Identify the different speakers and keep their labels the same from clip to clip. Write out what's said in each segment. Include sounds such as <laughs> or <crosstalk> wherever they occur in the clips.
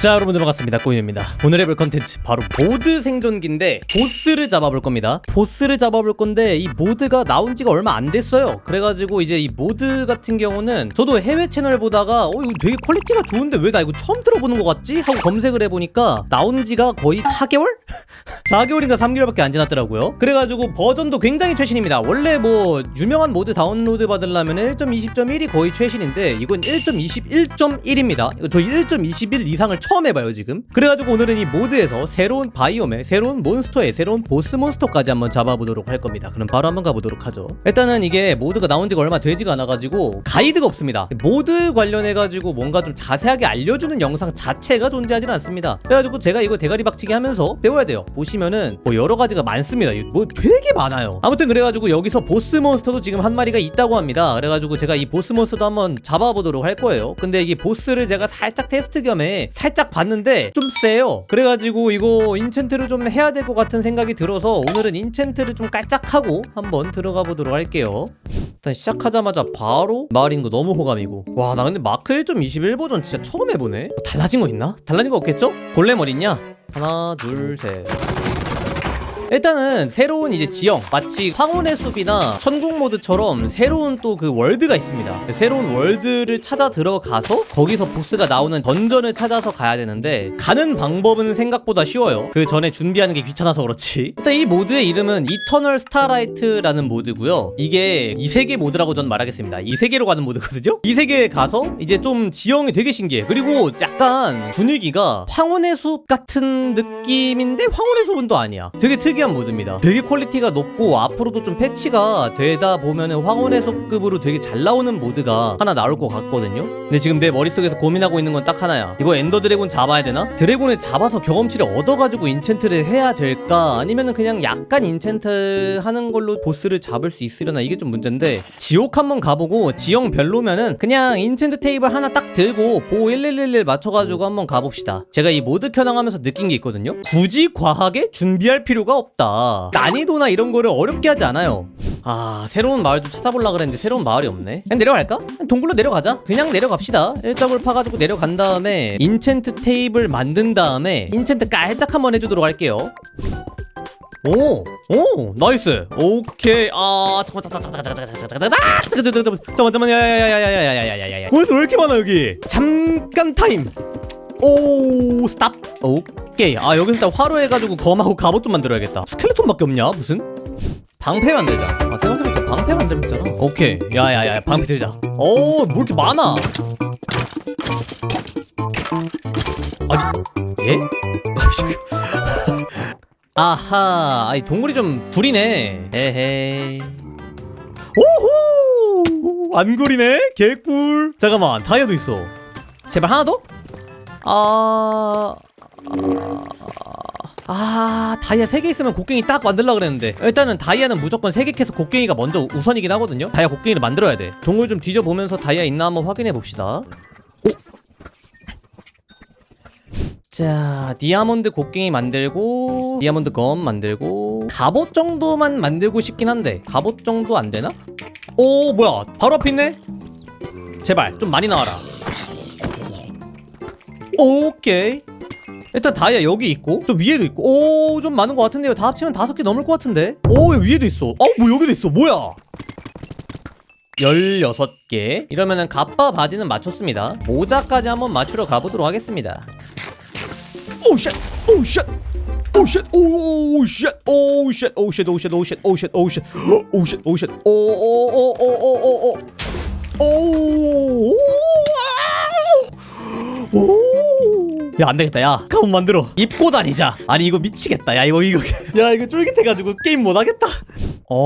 Speaker 1: 자 여러분들 반갑습니다. 꼬이입니다. 오늘 해볼 컨텐츠 바로 모드 생존기인데 보스를 잡아볼 겁니다. 보스를 잡아볼 건데 이 모드가 나온 지가 얼마 안 됐어요. 그래가지고 이제 이 모드 같은 경우는 저도 해외 채널 보다가 어 이거 되게 퀄리티가 좋은데 왜 나 이거 처음 들어보는 것 같지? 하고 검색을 해보니까 나온 지가 거의 4개월? 4개월인가 <laughs> 3개월밖에 안 지났더라고요. 그래가지고 버전도 굉장히 최신입니다. 원래 뭐 유명한 모드 다운로드 받으려면 1.20.1이 거의 최신인데 이건 1.21.1입니다. 이거 저1.21 이상을 처음 해봐요 지금. 그래가지고 오늘은 이 모드에서 새로운 바이옴에 새로운 몬스터에 새로운 보스 몬스터까지 한번 잡아보도록 할 겁니다. 그럼 바로 한번 가보도록 하죠. 일단은 이게 모드가 나온 지가 얼마 되지가 않아가지고 가이드가 없습니다. 모드 관련해가지고 뭔가 좀 자세하게 알려주는 영상 자체가 존재하지는 않습니다. 그래가지고 제가 이거 대가리 박치기 하면서 배워야 돼요. 보시면은 뭐 여러 가지가 많습니다. 뭐 되게 많아요. 아무튼 그래가지고 여기서 보스 몬스터도 지금 한 마리가 있다고 합니다. 그래가지고 제가 이 보스 몬스터도 한번 잡아보도록 할 거예요. 근데 이게 보스를 제가 살짝 테스트 겸에 살짝 봤는데 좀 세요 그래가지고 이거 인챈트를 좀 해야 될 것 같은 생각이 들어서 오늘은 인챈트를 좀 깔짝하고 한번 들어가 보도록 할게요 일단 시작하자마자 바로 마을인 거 너무 호감이고 와 나 근데 마크 1.21 버전 진짜 처음 해보네 뭐 달라진 거 있나? 달라진 거 없겠죠? 골렘 어딨냐? 하나 둘셋 일단은 새로운 이제 지형 마치 황혼의 숲이나 천국 모드처럼 새로운 또 그 월드가 있습니다. 새로운 월드를 찾아 들어가서 거기서 보스가 나오는 던전을 찾아서 가야 되는데 가는 방법은 생각보다 쉬워요. 그 전에 준비하는 게 귀찮아서 그렇지. <laughs> 일단 이 모드의 이름은 이터널 스타라이트라는 모드고요. 이게 이 세계 모드라고 전 말하겠습니다. 이 세계로 가는 모드거든요. 이 세계에 가서 이제 좀 지형이 되게 신기해. 그리고 약간 분위기가 황혼의 숲 같은 느낌인데 황혼의 숲은 또 아니야. 되게 특이 한 모드입니다. 되게 퀄리티가 높고 앞으로도 좀 패치가 되다 보면은 황혼의 숲급으로 되게 잘 나오는 모드가 하나 나올 것 같거든요. 근데 지금 내 머릿속에서 고민하고 있는 건 딱 하나야. 이거 엔더 드래곤 잡아야 되나? 드래곤을 잡아서 경험치를 얻어가지고 인챈트를 해야 될까? 아니면은 그냥 약간 인챈트 하는 걸로 보스를 잡을 수 있으려나? 이게 좀 문제인데 지옥 한번 가보고 지형 별로면은 그냥 인챈트 테이블 하나 딱 들고 보호 1111 맞춰가지고 한번 가봅시다. 제가 이 모드 켜낭하면서 느낀 게 있거든요. 굳이 과하게 준비할 필요가 없다 난이도나 이런 거를 어렵게 하지 않아요 아 새로운 마을 좀 찾아보려 그랬는데 새로운 마을이 없네 그냥 내려갈까? 그냥 동굴로 내려가자 그냥 내려갑시다 일적을 파가지고 내려간 다음에 인챈트 테이블 만든 다음에 인챈트 깔짝 한번 해주도록 할게요 오, 오, 나이스. 오케이. 아, 잠깐, 잠깐, 잠깐, 잠깐, 잠깐, 잠깐, 잠깐, 잠깐, 잠깐, 잠깐, 잠깐, 잠깐, 야야야야야야야야야야야야. 뭐야, 왜 이렇게 많아 여기? 잠깐 타임. 오, 스탑. 오케이. 아, 여기서 일단 화로 해가지고 검하고 갑옷 좀 만들어야겠다. 스켈레톤밖에 없냐? 무슨? 방패 만들자. 아, 생각해보니까 방패 만들면 되잖아. 오케이. 야야야, 방패 들자. 오, 뭐 이렇게 많아? 아니, 예? <laughs> 아하, 아이 동물이 좀 구리네. 에헤이. 오호! 안 구리네? 개꿀. 잠깐만, 다이아도 있어. 제발 하나 더? 아. 아, 다이아 3개 있으면 곡괭이 딱 만들라 그랬는데 일단은 다이아는 무조건 3개 캐서 곡괭이가 먼저 우선이긴 하거든요 다이아 곡괭이를 만들어야 돼 동물 좀 뒤져보면서 다이아 있나 한번 확인해 봅시다 오? 자, 디아몬드 곡괭이 만들고 디아몬드 검 만들고 갑옷 정도만 만들고 싶긴 한데 갑옷 정도 안 되나? 오, 뭐야? 바로 앞에 있네. 제발 좀 많이 나와라. 오케이. 일단 다이아 여기 있고 좀 위에도 있고 오 좀 많은 것 같은데요 다 합치면 다섯 개 넘을 것 같은데 오 위에도 있어 어뭐 여기도 있어 뭐야 16개 이러면은 갑바 바지는 맞췄습니다 모자까지 한번 맞추러 가보도록 하겠습니다 오쉣 오쉣 오쉣 오쉣 오쉣 오쉣 오쉣 오쉣 오쉣 오쉣 오쉣 오쉣 오오오오오오오 야 안되겠다. 야 가문 만들어. 입고 다니자. 아니 이거 미치겠다. 야 이거 이거. 야 이거 쫄깃해가지고 게임 못하겠다.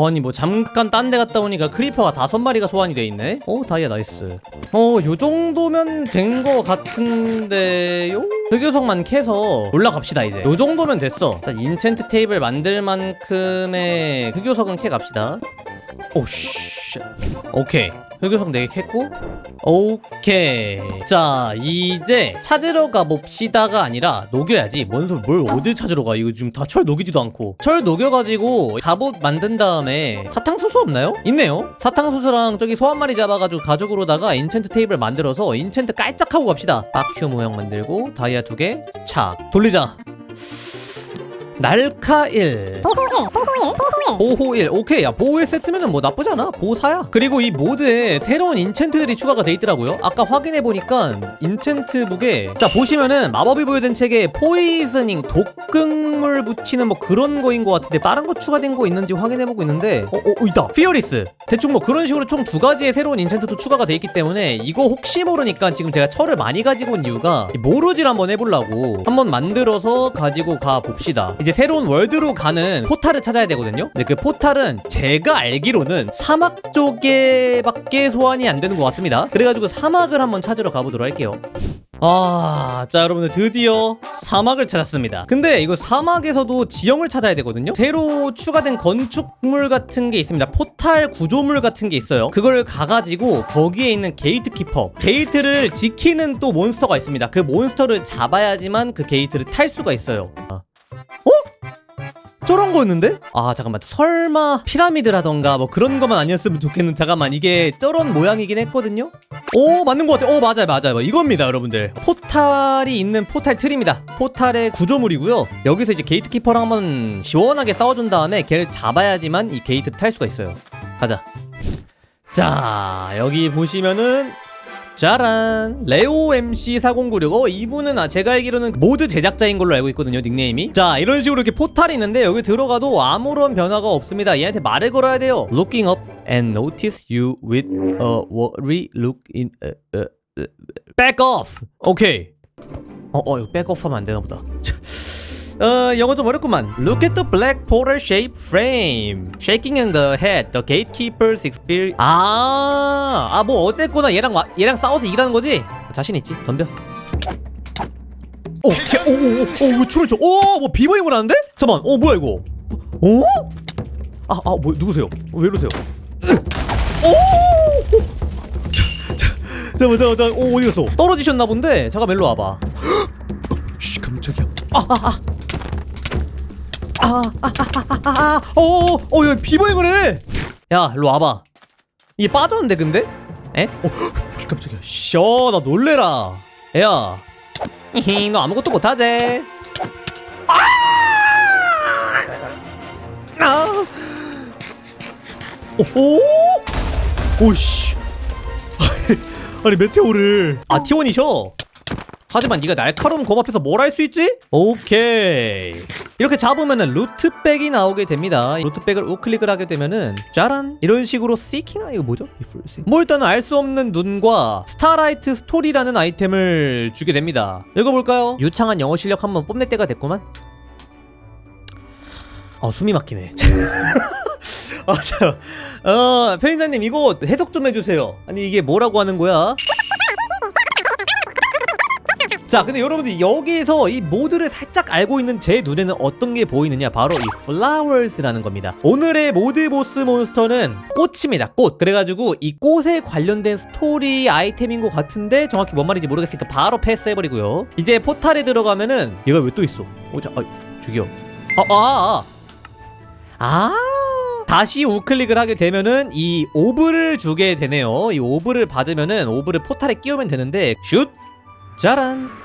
Speaker 1: 아니 뭐 잠깐 딴 데 갔다 오니까 크리퍼가 다섯 마리가 소환이 돼 있네? 어 다이아 나이스. 어 요정도면 된 거 같은데요? 흑요석만 캐서 올라갑시다 이제. 요 정도면 됐어. 일단 인챈트 테이블 만들 만큼의 흑요석은 캐 갑시다. 오씨. 오케이 흑요석 4개 캤고? 오케이. 자 이제 찾으러 가봅시다가 아니라 녹여야지. 뭔 소리 뭘 어딜 찾으러 가? 이거 지금 다 철 녹이지도 않고. 철 녹여가지고 갑옷 만든 다음에 사탕수수 없나요? 있네요. 사탕수수랑 저기 소 한 마리 잡아가지고 가죽으로다가 인챈트 테이블 만들어서 인챈트 깔짝하고 갑시다. 바큐 모형 만들고 다이아 두개 착. 돌리자 날카 1
Speaker 2: 보호 1, 보호 1, 보호 1.
Speaker 1: 보호 1 오케이 야 보호 1 세트면은 뭐 나쁘지 않아. 보호 4야. 그리고 이 모드에 새로운 인챈트들이 추가가 돼 있더라고요. 아까 확인해보니까 인챈트북에 자 보시면은 마법이 부여된 책에 포이즈닝 독극물 붙이는 뭐 그런 거인 것 같은데 다른 거 추가된 거 있는지 확인해보고 있는데 어, 어, 어, 있다. 피어리스 대충 뭐 그런 식으로 총 두 가지의 새로운 인챈트도 추가가 돼 있기 때문에 이거 혹시 모르니까 지금 제가 철을 많이 가지고 온 이유가 이 모로질 한번 해보려고 한번 만들어서 가지고 가 봅시다. 이제 새로운 월드로 가는 포탈을 찾아야 되거든요 근데 그 포탈은 제가 알기로는 사막 쪽에 밖에 소환이 안 되는 것 같습니다 그래가지고 사막을 한번 찾으러 가보도록 할게요 아, 자 여러분들 드디어 사막을 찾았습니다. 근데 이거 사막에서도 지형을 찾아야 되거든요. 새로 추가된 건축물 같은 게 있습니다. 포탈 구조물 같은 게 있어요. 그걸 가가지고 거기에 있는 게이트 키퍼, 게이트를 지키는 또 몬스터가 있습니다. 그 몬스터를 잡아야지만 그 게이트를 탈 수가 있어요. 아. 어? 저런 거였는데? 아 잠깐만. 설마 피라미드라던가 뭐 그런 것만 아니었으면 좋겠는 잠깐만. 이게 저런 모양이긴 했거든요? 오 맞는 것 같아. 오 맞아요 맞아요. 이겁니다 여러분들. 포탈이 있는 포탈 틀입니다. 포탈의 구조물이고요. 여기서 이제 게이트키퍼랑 한번 시원하게 싸워준 다음에 걔를 잡아야지만 이 게이트를 탈 수가 있어요. 가자. 자 여기 보시면은 짜란. 레오 MC 4096 어, 이분은 아, 제가 알기로는 모드 제작자인 걸로 알고 있거든요 닉네임이. 자 이런 식으로 이렇게 포탈이 있는데 여기 들어가도 아무런 변화가 없습니다. 얘한테 말을 걸어야 돼요. Looking up and notice you with a worry look in uh, uh, back off! 오케이 어어 이거 back off 하면 안 되나 보다 어 영어 좀 어렵구만. Look at the black portal shape frame. Shaking in the head. The gatekeeper's experience. 아아 뭐 어쨌거나 얘랑 와- 얘랑 싸워서 이기라는 거지? 자신 있지? 덤벼. 오오오오 이거 춤을 춰 오 뭐 비버잉을 하는데? 잠깐 어 뭐야 이거? 어? 아 아 뭐 누구세요? 왜 이러세요? 오! 잠깐만 잠깐만 잠깐만. 오 어디 갔어? 떨어지셨나 본데? 잠깐 일로 와봐. <gasps> 씨 깜짝이야. 아, 어, 어, 야, 비버잉을 해! 야, 일로 와봐. 이게 빠졌는데, 근데? 에? 어, 씨, 깜짝이야. 셔, 나 놀래라. 야, 너 아무것도 못하지? 아! 아! 오, 오, 오씨. 아니, 메테오를. 아, T1이셔. 하지만 네가 날카로운 검 앞에서 뭘 할 수 있지? 오케이 이렇게 잡으면은 루트백이 나오게 됩니다 루트백을 우클릭을 하게 되면은 짜란 이런 식으로 시킹 아 이거 뭐죠? 뭐 일단은 알 수 없는 눈과 스타라이트 스토리라는 아이템을 주게 됩니다 읽어볼까요? 유창한 영어 실력 한번 뽐낼 때가 됐구만 어 숨이 막히네 <laughs> 아, 자, 어, 편의사님 이거 해석 좀 해주세요. 아니 이게 뭐라고 하는 거야? 자 근데 여러분들 여기서 이 모드를 살짝 알고 있는 제 눈에는 어떤 게 보이느냐? 바로 이 flowers라는 겁니다. 오늘의 모드 보스 몬스터는 꽃입니다 꽃. 그래가지고 이 꽃에 관련된 스토리 아이템인 것 같은데 정확히 뭔 말인지 모르겠으니까 바로 패스해버리고요. 이제 포탈에 들어가면은 얘가 왜 또 있어? 오자 아, 저기요 아아 아, 아. 아 다시 우클릭을 하게 되면은 이 오브를 주게 되네요. 이 오브를 받으면은 오브를 포탈에 끼우면 되는데 슛! 짜란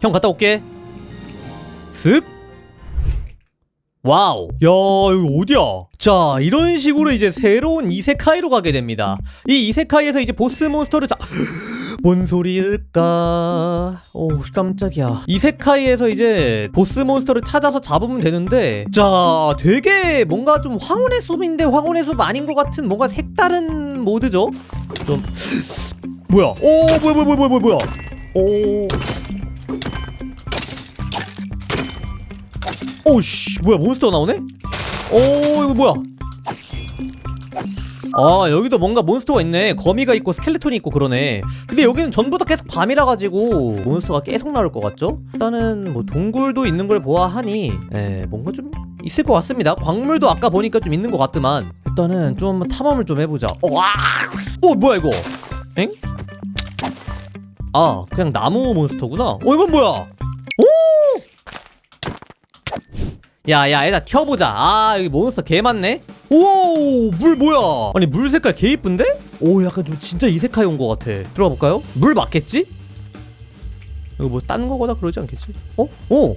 Speaker 1: 형 갔다 올게. 습 와우. 야 여기 어디야? 자 이런 식으로 이제 새로운 이세카이로 가게 됩니다. 이 이세카이에서 이제 보스 몬스터를 자... <gasps> 뭔 소리일까? 오 깜짝이야. 이세카이에서 이제 보스 몬스터를 찾아서 잡으면 되는데 자 되게 뭔가 좀 황혼의 숲인데 황혼의 숲 아닌 것 같은 뭔가 색다른 모드죠? 좀 <gasps> 뭐야? 오 뭐야 뭐야 뭐야 뭐야 뭐야? 오 오씨 뭐야 몬스터 나오네? 오 이거 뭐야? 아 여기도 뭔가 몬스터가 있네 거미가 있고 스켈레톤이 있고 그러네 근데 여기는 전부 다 계속 밤이라 가지고 몬스터가 계속 나올 것 같죠? 일단은 뭐 동굴도 있는 걸 보아하니 에 뭔가 좀 있을 것 같습니다 광물도 아까 보니까 좀 있는 것 같더만 일단은 좀 탐험을 좀 해보자 어, 와! 어 뭐야 이거 엥? 아 그냥 나무 몬스터구나 어 이건 뭐야 오! 야야 일단 튀어보자 아 여기 몬스터 개 많네 오 물 뭐야 아니 물 색깔 개 이쁜데? 오 약간 좀 진짜 이세카이 온 것 같아 들어가 볼까요? 물 맞겠지? 이거 뭐 딴 거거나 그러지 않겠지? 어? 오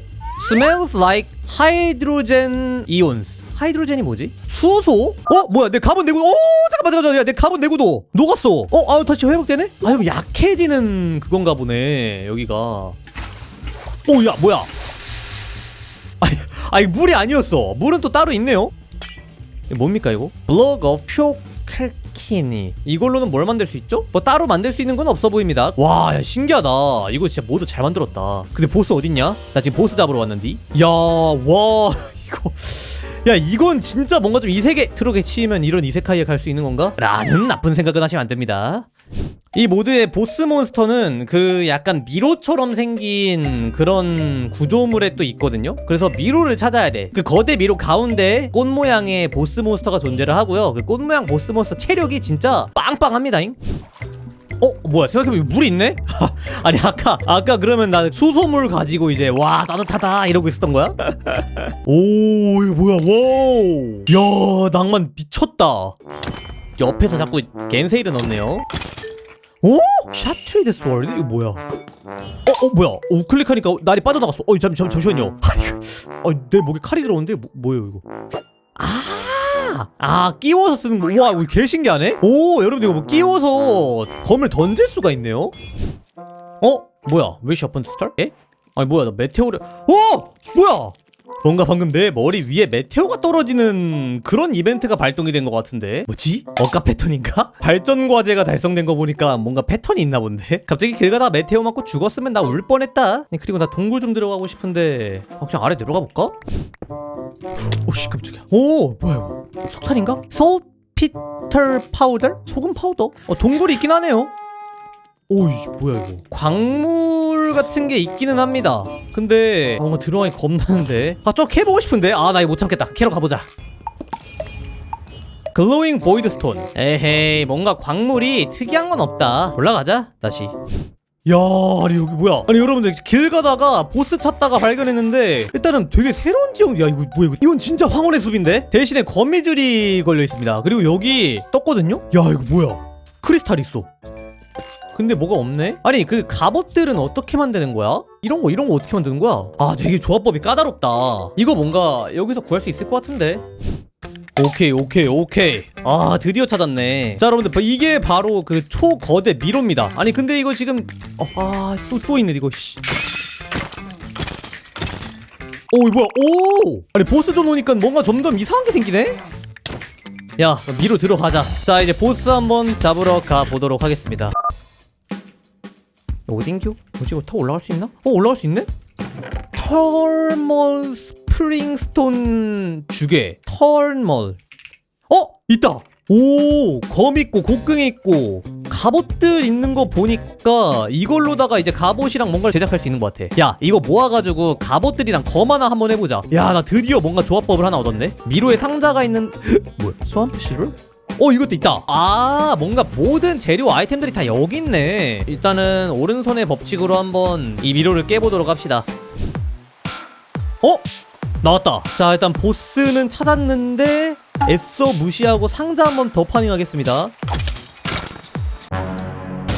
Speaker 1: Smells like hydrogen ions 하이드로젠이 뭐지? 수소? 어? 뭐야 내 가본 내구도 오 잠깐만 잠깐만 야내 가본 내구도 녹았어 어? 아 다시 회복되네? 아 이거 약해지는 그건가 보네 여기가 오야 뭐야 아니, 아니 물이 아니었어. 물은 또 따로 있네요. 뭡니까 이거? 블럭 of 쇼칼키니 이걸로는 뭘 만들 수 있죠? 뭐 따로 만들 수 있는 건 없어 보입니다. 와, 야, 신기하다. 이거 진짜 모두 잘 만들었다. 근데 보스 어딨냐? 나 지금 보스 잡으러 왔는데. 야, 와, <laughs> 이거. 야 이건 진짜 뭔가 좀 이 세계 트럭에 치이면 이런 이세카이에 갈 수 있는 건가? 라는 나쁜 생각은 하시면 안 됩니다. 이 모드의 보스 몬스터는 그 약간 미로처럼 생긴 그런 구조물에 또 있거든요. 그래서 미로를 찾아야 돼. 그 거대 미로 가운데 꽃 모양의 보스 몬스터가 존재를 하고요. 그 꽃 모양 보스 몬스터 체력이 진짜 빵빵합니다잉. 어 뭐야 생각해보면 물이 있네? <laughs> 아니 아까 아까 그러면 나 수소물 가지고 이제 와 따뜻하다 이러고 있었던 거야? <laughs> 오 이거 뭐야 와우 야 낭만 미쳤다 옆에서 자꾸 겐세이를 넣네요 오? 샤트리드 스월드? 이거 뭐야? 어, 어 뭐야? 오 클릭하니까 날이 빠져나갔어. 어 잠, 잠 잠시만요. 아니, 어, 내 목에 칼이 들어오는데 뭐, 뭐예요 이거? 아, 아 끼워서 쓰는 거. 와, 이거 개 신기하네. 오, 여러분 이거 뭐 끼워서 검을 던질 수가 있네요. 어, 뭐야? 위시 어펀 스타? 에? 아니 뭐야? 나 메테오를. 오, 뭐야? 뭔가 방금 내 머리 위에 메테오가 떨어지는 그런 이벤트가 발동이 된 것 같은데 뭐지? 억가 패턴인가? <laughs> 발전 과제가 달성된 거 보니까 뭔가 패턴이 있나 본데 갑자기 길 가다가 메테오 맞고 죽었으면 나 울 뻔했다 그리고 나 동굴 좀 들어가고 싶은데 어, 그냥 아래 내려가 볼까? 오씨 깜짝이야 오 뭐야 이거 석탄인가? 솔피터 파우더? 소금 파우더? 어 동굴이 있긴 하네요 오이 뭐야 이거? 광물 같은 게 있기는 합니다. 근데 뭔가 들어가기 겁나는데. 아좀 캐보고 싶은데? 아 나 이거 못 참겠다. 캐러 가보자. 글로잉 보이드 스톤 에헤이 뭔가 광물이 특이한 건 없다. 올라가자 다시. 야 아니 여기 뭐야? 아니 여러분들 길 가다가 보스 찾다가 발견했는데 일단은 되게 새로운 지역 야 이거 뭐야 이거? 이건 진짜 황혼의 숲인데? 대신에 거미줄이 걸려 있습니다. 그리고 여기 떴거든요? 야 이거 뭐야? 크리스탈 있어 근데 뭐가 없네? 아니 그 갑옷들은 어떻게 만드는 거야? 이런 거 이런 거 어떻게 만드는 거야? 아 되게 조합법이 까다롭다. 이거 뭔가 여기서 구할 수 있을 것 같은데? 오케이 오케이 오케이. 아 드디어 찾았네. 자 여러분들 이게 바로 그 초거대 미로입니다. 아니 근데 이거 지금 어, 아또 또 있네 이거 씨. 오 이거 뭐야? 오! 아니 보스존 오니까 뭔가 점점 이상한 게 생기네? 야 미로 들어가자. 자 이제 보스 한번 잡으러 가보도록 하겠습니다 어딘겨? 이거 타 올라갈 수 있나? 어 올라갈 수 있네? 털멀 스프링스톤 주게 털멀 어? 있다! 오, 검 있고 곡괭이 있고 갑옷들 있는 거 보니까 이걸로다가 이제 갑옷이랑 뭔가를 제작할 수 있는 것 같아 야 이거 모아가지고 갑옷들이랑 검 하나 한번 해보자 야 나 드디어 뭔가 조합법을 하나 얻었네 미로에 상자가 있는 <gasps> 뭐야 스왑프 시를? 어 이것도 있다. 아 뭔가 모든 재료 아이템들이 다 여기 있네. 일단은 오른손의 법칙으로 한번 이 미로를 깨보도록 합시다. 어? 나왔다. 자 일단 보스는 찾았는데 애써 무시하고 상자 한번 더 파밍하겠습니다.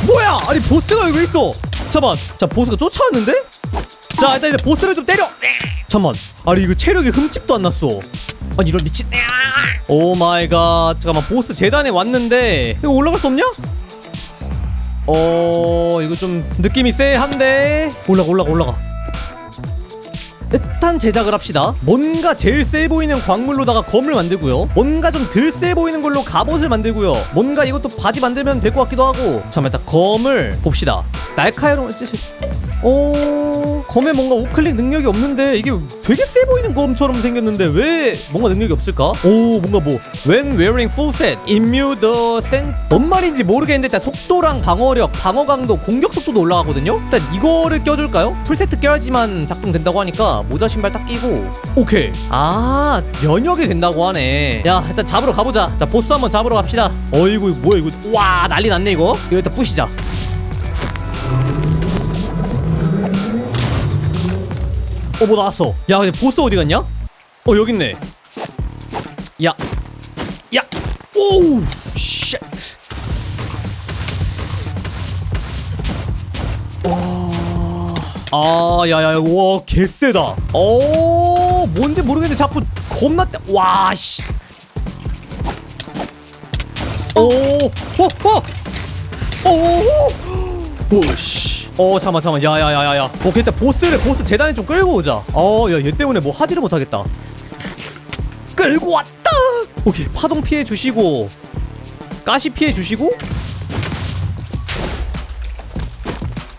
Speaker 1: 뭐야? 아니 보스가 여기 왜 있어? 잠깐만. 자 보스가 쫓아왔는데? 자 일단 이제 보스를 좀 때려. 잠깐만. 아니 이거 체력이 흠집도 안 났어. 아니 이런 미친 오 마이 갓 잠깐만 보스 재단에 왔는데 이거 올라갈 수 없냐? 어 이거 좀 느낌이 쎄한데. 올라가 올라가 올라가. 일단 제작을 합시다. 뭔가 제일 세 보이는 광물로다가 검을 만들고요. 뭔가 좀 덜 세 보이는 걸로 갑옷을 만들고요. 뭔가 이것도 바지 만들면 될 것 같기도 하고. 잠깐만 일단 검을 봅시다 날카로운 찌오 검에 뭔가 우클릭 능력이 없는데 이게 되게 세 보이는 검처럼 생겼는데 왜 뭔가 능력이 없을까? 오 뭔가 뭐 When wearing full set, immune the sen 뭔 말인지 모르겠는데 일단 속도랑 방어력, 방어 강도, 공격 속도도 올라가거든요? 일단 이거를 껴줄까요? 풀세트 껴야지만 작동된다고 하니까 모자 신발 딱 끼고. 오케이. 아 면역이 된다고 하네. 야 일단 잡으러 가보자. 자 보스 한번 잡으러 갑시다. 어이구 뭐야 이거. 와 난리 났네 이거. 이거 일단 부시자 어 뭐 나왔어 야 근데 보스 어디 갔냐? 어 여기 있네 야 야! 오우 쉣 아, 야야, 와, 개쎄다. 어, 뭔지 모르겠는데 자꾸 겁나 떼. 와, 씨. 오, 어, 어, 오, 오, 씨. 어, 잠만, 잠만, 야야야야야. 오케이, 일단 보스를 보스 재단에 좀 끌고 오자. 어, 야, 얘 때문에 뭐 하지를 못하겠다. 끌고 왔다. 오케이, 파동 피해 주시고, 가시 피해 주시고.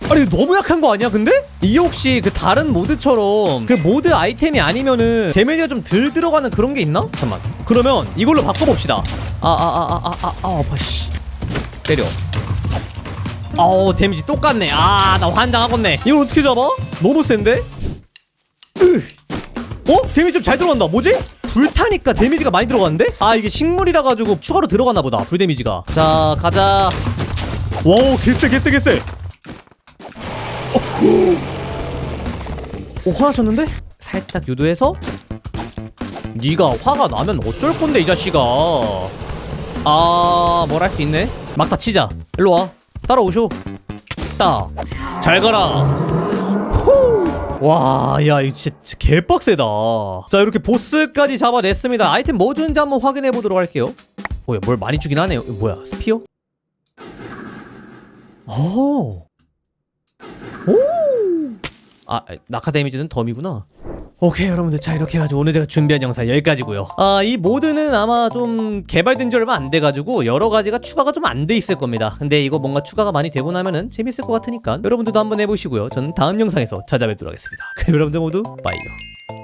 Speaker 1: 아니 너무 약한 거 아니야 근데? 이게 혹시 그 다른 모드처럼 그 모드 아이템이 아니면은 데미지가 좀 덜 들어가는 그런 게 있나? 잠만 그러면 이걸로 바꿔봅시다 아 아 아 아 아아 아파 씨 때려 어우 데미지 똑같네 아 나 환장하겠네 이걸 어떻게 잡아? 너무 센데? 으. 어? 데미지 좀 잘 들어간다 뭐지? 불타니까 데미지가 많이 들어가는데? 아 이게 식물이라 가지고 추가로 들어가나 보다 불 데미지가 자 가자 와우 개쎄 개쎄 개쎄 오 화나셨는데? 살짝 유도해서 네가 화가 나면 어쩔 건데 이 자식아 아 뭘 할 수 있네 막 다 치자 일로 와 따라오쇼 따잘 가라. 와 야 이거 진짜 개빡세다. 자 이렇게 보스까지 잡아냈습니다. 아이템 뭐 주는지 한번 확인해 보도록 할게요. 뭐야 뭘 많이 주긴 하네요. 뭐야 스피어? 오 오! 아, 낙하 데미지는 덤이구나. 오케이 여러분들. 자 이렇게 해가지고 오늘 제가 준비한 영상 여기까지고요. 아 이 모드는 아마 좀 개발된 지 얼마 안 돼가지고 여러 가지가 추가가 좀 안 돼 있을 겁니다. 근데 이거 뭔가 추가가 많이 되고 나면은 재밌을 것 같으니까 여러분들도 한번 해보시고요. 저는 다음 영상에서 찾아뵙도록 하겠습니다. <laughs> 그럼 여러분들 모두 빠이요